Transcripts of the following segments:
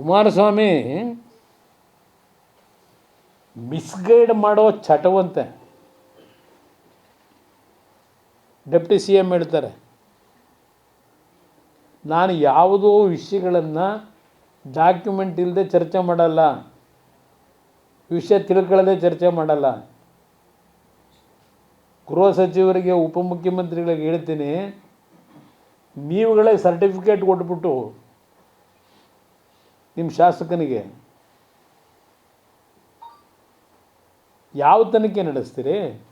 Kumaraswamy misguide ಮಾಡೋ ಚಟವಂತೆ. Deputy C M ಹೇಳ್ತಾರೆ, ನಾನು ಯಾವುದೋ ವಿಷಯಗಳನ್ನು ಡಾಕ್ಯುಮೆಂಟ್ ಇಲ್ಲದೆ ಚರ್ಚೆ ಮಾಡಲ್ಲ, ವಿಷಯ ತಿಳ್ಕೊಳ್ಳದೆ ಚರ್ಚೆ ಮಾಡಲ್ಲ. ಗೃಹ ಸಚಿವರಿಗೆ ಉಪಮುಖ್ಯಮಂತ್ರಿಗಳಿಗೆ ಹೇಳ್ತೀನಿ, ನೀವುಗಳೇ ಸರ್ಟಿಫಿಕೇಟ್ ಕೊಟ್ಬಿಟ್ಟು ನಿಮ್ಮ ಶಾಸಕನಿಗೆ ಯಾವ ತನಿಖೆ ನಡೆಸ್ತೀರಿ?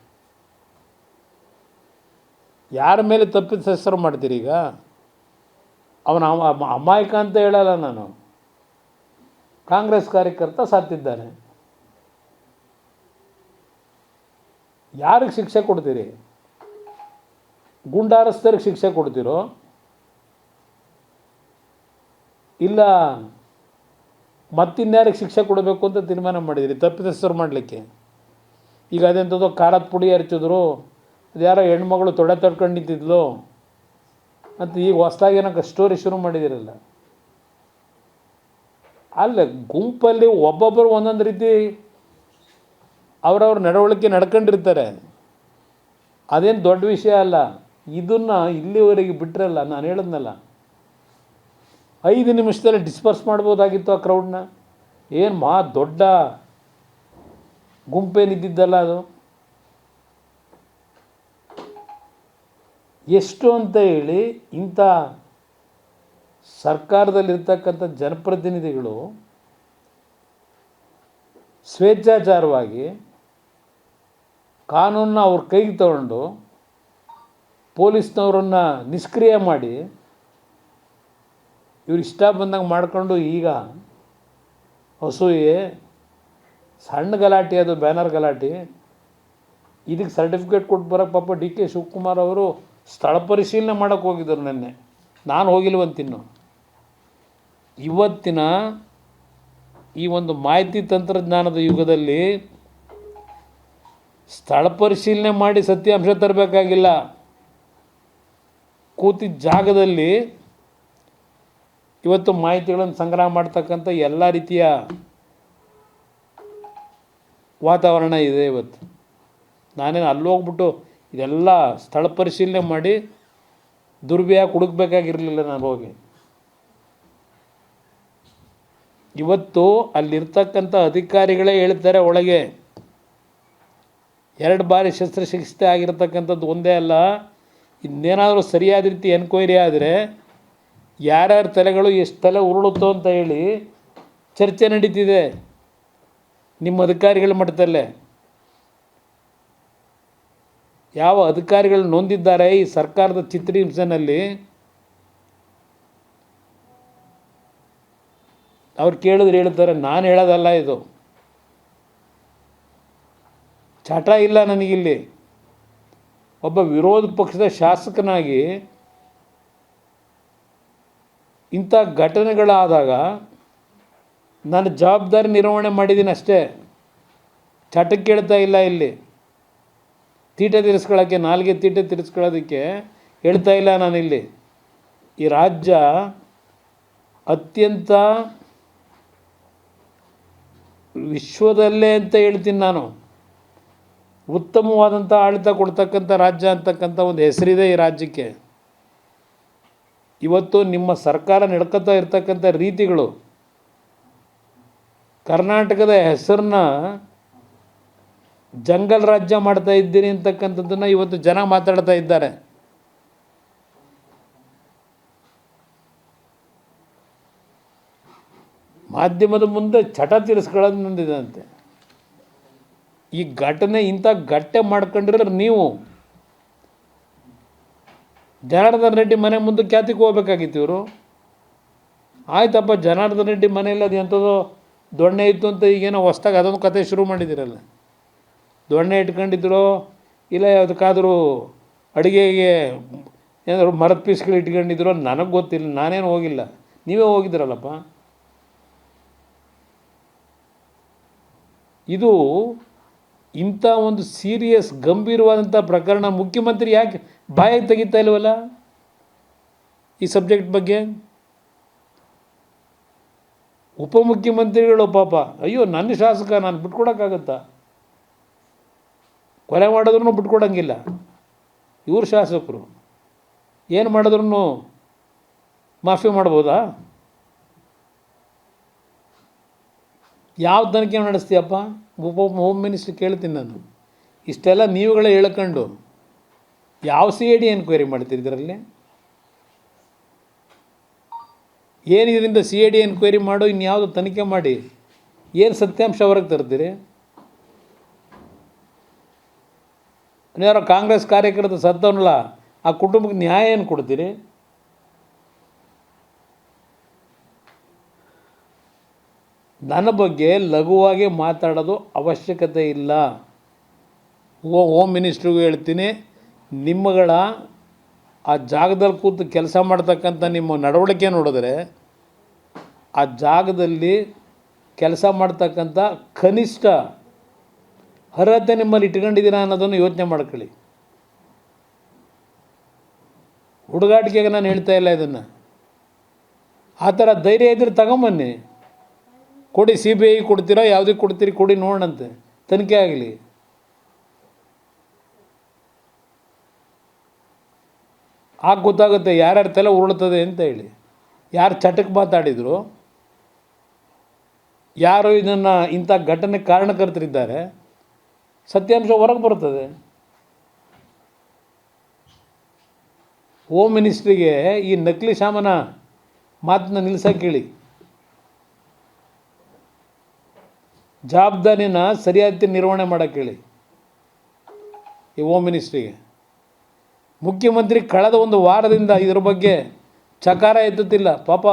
ಯಾರ ಮೇಲೆ ತಪ್ಪಿದ ಹೆಸರು ಮಾಡ್ತೀರಿ ಈಗ? ಅವನ ಅಮ- ಅಮ- ಅಮಾಯಕ ಅಂತ ಹೇಳಲ್ಲ ನಾನು. ಕಾಂಗ್ರೆಸ್ ಕಾರ್ಯಕರ್ತ ಸಾತ್ತಿದ್ದಾನೆ ಯಾರಿಗೆ ಶಿಕ್ಷೆ ಕೊಡ್ತೀರಿ? ಗುಂಡಾರಸ್ಥರಿಗೆ ಶಿಕ್ಷೆ ಕೊಡ್ತೀರೋ? ಇಲ್ಲ ಮತ್ತಿನ್ಯಾರಿಗೆ ಶಿಕ್ಷೆ ಕೊಡಬೇಕು ಅಂತ ತೀರ್ಮಾನ ಮಾಡಿದಿರಿ, ತಪ್ಪಿತಸ್ಥರು ಮಾಡಲಿಕ್ಕೆ. ಈಗ ಅದೆಂಥದ್ದು ಖಾರದ ಪುಡಿ ಹರಿಚಿದ್ರು ಅದು ಯಾರೋ ಹೆಣ್ಮಗಳು ತೊಡೆ ತಡ್ಕೊಂಡು ನಿಂತಿದ್ಲು ಅಂತ ಈಗ ಹೊಸ್ದಾಗಿ ಏನಕ್ಕೆ ಸ್ಟೋರಿ ಶುರು ಮಾಡಿದಿರಲ್ಲ. ಅಲ್ಲ ಗುಂಪಲ್ಲಿ ಒಬ್ಬೊಬ್ಬರು ಒಂದೊಂದು ರೀತಿ ಅವರವ್ರ ನಡವಳಿಕೆ ನಡ್ಕೊಂಡಿರ್ತಾರೆ. ಅದೇನು ದೊಡ್ಡ ವಿಷಯ ಅಲ್ಲ, ಇದನ್ನು ಇಲ್ಲಿವರೆಗೆ ಬಿಟ್ಟರಲ್ಲ ನಾನು ಹೇಳಿದ್ನಲ್ಲ. ಐದು ನಿಮಿಷದಲ್ಲಿ ಡಿಸ್ಪರ್ಸ್ ಮಾಡ್ಬೋದಾಗಿತ್ತು ಆ ಕ್ರೌಡ್ನ ಏನು ಮಾ ದೊಡ್ಡ ಗುಂಪೇನಿದ್ದಿದ್ದಲ್ಲ ಅದು? ಎಷ್ಟು ಅಂತ ಹೇಳಿ ಇಂಥ ಸರ್ಕಾರದಲ್ಲಿರ್ತಕ್ಕಂಥ ಜನಪ್ರತಿನಿಧಿಗಳು ಸ್ವೇಚ್ಛಾಚಾರವಾಗಿ ಕಾನೂನನ್ನ ಅವ್ರ ಕೈಗೆ ತಗೊಂಡು ಪೊಲೀಸ್ನವರನ್ನು ನಿಷ್ಕ್ರಿಯ ಮಾಡಿ ಇವ್ರು ಇಷ್ಟ ಬಂದಂಗೆ ಮಾಡ್ಕೊಂಡು ಈಗ ಅಸೂಯೆ ಸಣ್ಣ ಗಲಾಟೆ ಅದು, ಬ್ಯಾನರ್ ಗಲಾಟೆ. ಇದಕ್ಕೆ ಸರ್ಟಿಫಿಕೇಟ್ ಕೊಟ್ಟು ಬರೋಕ್ಕೆ ಪಾಪ ಡಿ ಕೆ ಶಿವಕುಮಾರ್ ಅವರು ಸ್ಥಳ ಪರಿಶೀಲನೆ ಮಾಡೋಕ್ಕೆ ಹೋಗಿದ್ದರು ನಿನ್ನೆ. ನಾನು ಹೋಗಿಲ್ವಂತಿನ್ನು ಇವತ್ತಿನ ಈ ಒಂದು ಮಾಹಿತಿ ತಂತ್ರಜ್ಞಾನದ ಯುಗದಲ್ಲಿ ಸ್ಥಳ ಪರಿಶೀಲನೆ ಮಾಡಿ ಸತ್ಯಾಂಶ ತರಬೇಕಾಗಿಲ್ಲ. ಕೂತಿದ್ದ ಜಾಗದಲ್ಲಿ ಇವತ್ತು ಮಾಹಿತಿಗಳನ್ನು ಸಂಗ್ರಹ ಮಾಡ್ತಕ್ಕಂಥ ಎಲ್ಲ ರೀತಿಯ ವಾತಾವರಣ ಇದೆ ಇವತ್ತು. ನಾನೇನು ಅಲ್ಲಿ ಹೋಗ್ಬಿಟ್ಟು ಇದೆಲ್ಲ ಸ್ಥಳ ಪರಿಶೀಲನೆ ಮಾಡಿ ದುರ್ವ್ಯಾಕ್ ಹುಡುಕ್ಬೇಕಾಗಿರಲಿಲ್ಲ ನಾನು ಹೋಗಿ. ಇವತ್ತು ಅಲ್ಲಿರ್ತಕ್ಕಂಥ ಅಧಿಕಾರಿಗಳೇ ಹೇಳ್ತಾರೆ ಒಳಗೆ ಎರಡು ಬಾರಿ ಶಸ್ತ್ರಚಿಕಿತ್ಸೆ ಆಗಿರ್ತಕ್ಕಂಥದ್ದು ಒಂದೇ ಅಲ್ಲ, ಇನ್ನೇನಾದರೂ ಸರಿಯಾದ ರೀತಿ ಎನ್ಕ್ವೈರಿ ಆದರೆ ಯಾರ್ಯಾರ ತಲೆಗಳು ಎಷ್ಟು ತಲೆ ಉರುಳುತ್ತೋ ಅಂತ ಹೇಳಿ ಚರ್ಚೆ ನಡೀತಿದೆ. ನಿಮ್ಮ ಅಧಿಕಾರಿಗಳ ಮಟ್ಟದಲ್ಲೇ. ಯಾವ ಅಧಿಕಾರಿಗಳು ನೊಂದಿದ್ದಾರೆ ಈ ಸರ್ಕಾರದ ಚಿತ್ರಹಿಂಸೆನಲ್ಲಿ ಅವ್ರು ಕೇಳಿದ್ರೆ ಹೇಳ್ತಾರೆ, ನಾನು ಹೇಳೋದಲ್ಲ ಇದು. ಚಟ ಇಲ್ಲ ನನಗಿಲ್ಲಿ. ಒಬ್ಬ ವಿರೋಧ ಪಕ್ಷದ ಶಾಸಕನಾಗಿ ಇಂಥ ಘಟನೆಗಳಾದಾಗ ನಾನು ಜವಾಬ್ದಾರಿ ನಿರ್ವಹಣೆ ಮಾಡಿದ್ದೀನಿ ಅಷ್ಟೇ. ಚಟಕ್ಕೆ ಹೇಳ್ತಾ ಇಲ್ಲ ಇಲ್ಲಿ. ತೀಟೆ ತೀರಿಸ್ಕೊಳ್ಳೋಕ್ಕೆ ನಾಲ್ಗೆ ತೀಟೆ ತೀರಿಸ್ಕೊಳ್ಳೋದಕ್ಕೆ ಹೇಳ್ತಾ ಇಲ್ಲ ನಾನಿಲ್ಲಿ ಈ ರಾಜ್ಯ ಅತ್ಯಂತ ವಿಶ್ವದಲ್ಲೇ ಅಂತ ಹೇಳ್ತೀನಿ ನಾನು. ಉತ್ತಮವಾದಂಥ ಆಡಳಿತ ಕೊಡ್ತಕ್ಕಂಥ ರಾಜ್ಯ ಅಂತಕ್ಕಂಥ ಒಂದು ಹೆಸರಿದೆ ಈ ರಾಜ್ಯಕ್ಕೆ. ಇವತ್ತು ನಿಮ್ಮ ಸರ್ಕಾರ ನಡ್ಕೊತಾ ಇರ್ತಕ್ಕಂಥ ರೀತಿಗಳು, ಕರ್ನಾಟಕದ ಹೆಸರನ್ನ ಜಂಗಲ್ ರಾಜ್ಯ ಮಾಡ್ತಾ ಇದ್ದೀರಿ ಅಂತಕ್ಕಂಥದ್ದನ್ನು ಇವತ್ತು ಜನ ಮಾತಾಡ್ತಾ ಇದ್ದಾರೆ. ಮಾಧ್ಯಮದ ಮುಂದೆ ಚಟ ತೀರಿಸ್ಕೊಳ್ಳೋದು ನಂದಿದಂತೆ. ಈ ಘಟನೆ ಇಂಥ ಘಟ್ಟೆ ಮಾಡ್ಕೊಂಡಿರೋ ನೀವು. ಜನಾರ್ದನ್ ರೆಡ್ಡಿ ಮನೆ ಮುಂದೆ ಖ್ಯಾತಿಗೆ ಹೋಗ್ಬೇಕಾಗಿತ್ತು ಇವರು. ಆಯ್ತಪ್ಪ, ಜನಾರ್ದನ್ ರೆಡ್ಡಿ ಮನೆಯಲ್ಲಿ ಅದು ಎಂಥದೋ ದೊಣ್ಣೆ ಇತ್ತು ಅಂತ ಈಗೇನೋ ಹೊಸ್ದಾಗಿ ಅದೊಂದು ಕತೆ ಶುರು ಮಾಡಿದ್ದೀರಲ್ಲ. ದೊಣ್ಣೆ ಇಟ್ಕೊಂಡಿದ್ರು ಇಲ್ಲ ಯಾವುದಕ್ಕಾದರೂ ಅಡುಗೆಗೆ ಏನಾದ್ರು ಮರದ ಪೀಸ್ಗಳು ಇಟ್ಕೊಂಡಿದ್ರು ನನಗೆ ಗೊತ್ತಿಲ್ಲ, ನಾನೇನು ಹೋಗಿಲ್ಲ. ನೀವೇ ಹೋಗಿದ್ದೀರಲ್ಲಪ್ಪ. ಇದು ಇಂಥ ಒಂದು ಸೀರಿಯಸ್ ಗಂಭೀರವಾದಂಥ ಪ್ರಕರಣ ಮುಖ್ಯಮಂತ್ರಿ ಯಾಕೆ ಬಾಯಿಗೆ ತೆಗಿತಾ ಇಲ್ವಲ್ಲ? ಈ ಸಬ್ಜೆಕ್ಟ್ ಬಗ್ಗೆ? ಉಪಮುಖ್ಯಮಂತ್ರಿಗಳು ಪಾಪ. ಅಯ್ಯೋ, ನನ್ನ ಶಾಸಕ ನಾನು ಬಿಟ್ಕೊಡೋಕ್ಕಾಗತ್ತಾ? ಕೊಲೆ ಮಾಡಿದ್ರೂ ಬಿಟ್ಕೊಡಂಗಿಲ್ಲ. ಇವ್ರ ಶಾಸಕರು. ಏನು ಮಾಡಿದ್ರು ಮಾಫಿ ಮಾಡ್ಬೋದಾ? ಯಾವ ತನಿಖೆ ನಡೆಸ್ತೀಯಪ್ಪ? ಉಪ ಹೋಮ್ ಮಿನಿಸ್ಟ್ರ್ ಕೇಳ್ತೀನಿ ನಾನು. ಇಷ್ಟೆಲ್ಲ ನೀವುಗಳೇ ಹೇಳ್ಕೊಂಡು ಯಾವ ಸಿ ಐ ಡಿ ಎನ್ಕ್ವೈರಿ ಮಾಡ್ತೀರಿ ಇದರಲ್ಲಿ? ಏನು ಇದರಿಂದ ಸಿ ಐ ಡಿ ಎನ್ಕ್ವೈರಿ ಮಾಡು, ಇನ್ಯಾವುದು ತನಿಖೆ ಮಾಡಿ? ಏನು ಸತ್ಯಾಂಶ ಹೊರಗೆ ತರ್ತೀರಿ? ಯಾರೋ ಕಾಂಗ್ರೆಸ್ ಕಾರ್ಯಕರ್ತ ಸತ್ತವನಲ್ಲ, ಆ ಕುಟುಂಬಕ್ಕೆ ನ್ಯಾಯ ಏನು ಕೊಡ್ತೀರಿ? ನನ್ನ ಬಗ್ಗೆ ಲಘುವಾಗಿ ಮಾತಾಡೋದು ಅವಶ್ಯಕತೆ ಇಲ್ಲ. ಓ ಹೋಮ್ ಮಿನಿಸ್ಟ್ರಿಗೂ ಹೇಳ್ತೀನಿ, ನಿಮ್ಮಗಳ ಆ ಜಾಗದಲ್ಲಿ ಕೂತು ಕೆಲಸ ಮಾಡ್ತಕ್ಕಂಥ ನಿಮ್ಮ ನಡವಳಿಕೆ ನೋಡಿದ್ರೆ, ಆ ಜಾಗದಲ್ಲಿ ಕೆಲಸ ಮಾಡ್ತಕ್ಕಂಥ ಕನಿಷ್ಠ ಅರ್ಹತೆ ನಿಮ್ಮಲ್ಲಿ ಇಟ್ಕೊಂಡಿದ್ದೀರಾ ಅನ್ನೋದನ್ನು ಯೋಚನೆ ಮಾಡ್ಕೊಳ್ಳಿ. ಹುಡುಗಾಟಿಕೆಗೆ ನಾನು ಹೇಳ್ತಾ ಇಲ್ಲ ಇದನ್ನು. ಆ ಥರ ಧೈರ್ಯ ಇದ್ರೆ ತಗೊಂಬನ್ನಿ. ಕೊಡಿ ಸಿ ಬಿ ಐ ಕೊಡ್ತೀರಾ? ಯಾವುದಕ್ಕೆ ಕೊಡ್ತೀರಿ? ಕೊಡಿ ನೋಡಂತೆ ತನಿಖೆ ಆಗಲಿ. ಆಗ ಗೊತ್ತಾಗುತ್ತೆ ಯಾರ್ಯಾರ ತಲೆ ಉರುಳ್ತದೆ ಅಂತ ಹೇಳಿ. ಯಾರು ಚಟಕ್ಕೆ ಮಾತಾಡಿದರು, ಯಾರು ಇದನ್ನು ಇಂಥ ಘಟನೆ ಕಾರಣಕರ್ತರಿದ್ದಾರೆ, ಸತ್ಯಾಂಶ ಹೊರಗೆ ಬರುತ್ತದೆ ಹೋಮ್ ಮಿನಿಸ್ಟ್ರಿಗೆ ಈ ನಕಲಿ ಶಾಮನ ಮಾತನ್ನ ನಿಲ್ಸಕ್ಕೆ ಹೇಳಿ. ಜವಾಬ್ದಾರಿನ ಸರಿಯಾದ ನಿರ್ವಹಣೆ ಮಾಡೋಕ್ಕೆ ಹೇಳಿ ಈ ಹೋಮ್ ಮಿನಿಸ್ಟ್ರಿಗೆ ಮುಖ್ಯಮಂತ್ರಿ ಕಳೆದ ಒಂದು ವಾರದಿಂದ ಇದ್ರ ಬಗ್ಗೆ ಚಕಾರ ಎತ್ತುತ್ತಿಲ್ಲ. ಪಾಪ